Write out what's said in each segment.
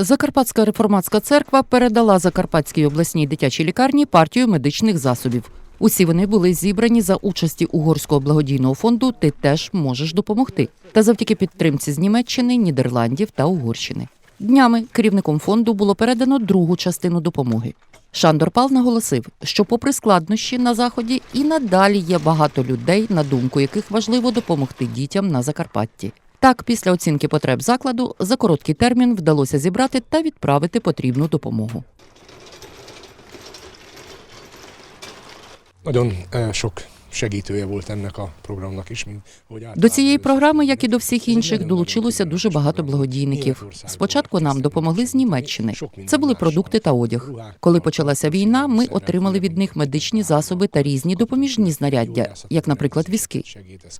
Закарпатська реформатська церква передала Закарпатській обласній дитячій лікарні партію медичних засобів. Усі вони були зібрані за участі угорського благодійного фонду Ти теж можеш допомогти та завдяки підтримці з Німеччини, Нідерландів та Угорщини. Днями керівником фонду було передано другу частину допомоги. Шандор Пал наголосив, що, попри складнощі на заході, і надалі є багато людей, на думку яких важливо допомогти дітям на Закарпатті. Так, після оцінки потреб закладу за короткий термін вдалося зібрати та відправити потрібну допомогу. Eh, sok segítője volt ennek a programnak is, mint hogy До цієї програми, як і до всіх інших, долучилося дуже багато благодійників. Спочатку нам допомогли з Німеччини. Це були продукти та одяг. Коли почалася війна, ми отримали від них медичні засоби та різні допоміжні знаряддя, як, наприклад, візки.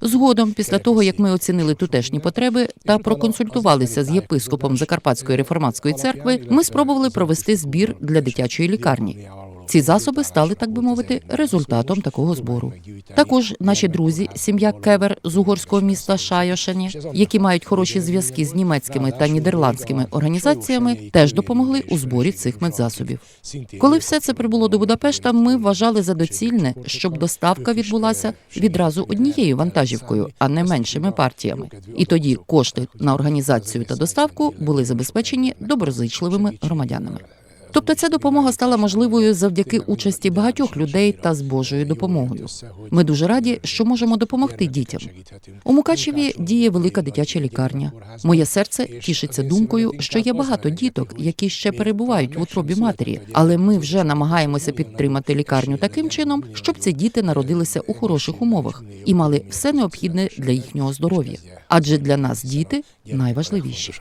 Згодом, після того як ми оцінили тутешні потреби та проконсультувалися з єпископом Закарпатської реформатської церкви, ми спробували провести збір для дитячої лікарні. Ці засоби стали, так би мовити, результатом такого збору. Також наші друзі, сім'я Кевер з угорського міста Шайошені, які мають хороші зв'язки з німецькими та нідерландськими організаціями, теж допомогли у зборі цих медзасобів. Коли все це прибуло до Будапешта, ми вважали за доцільне, щоб доставка відбулася відразу однією вантажівкою, а не меншими партіями. І тоді кошти на організацію та доставку були забезпечені доброзичливими громадянами. Тобто ця допомога стала можливою завдяки участі багатьох людей та з Божою допомогою. Ми дуже раді, що можемо допомогти дітям. У Мукачеві діє велика дитяча лікарня. Моє серце тішиться думкою, що є багато діток, які ще перебувають в утробі матері, але ми вже намагаємося підтримати лікарню таким чином, щоб ці діти народилися у хороших умовах і мали все необхідне для їхнього здоров'я. Адже для нас діти найважливіші.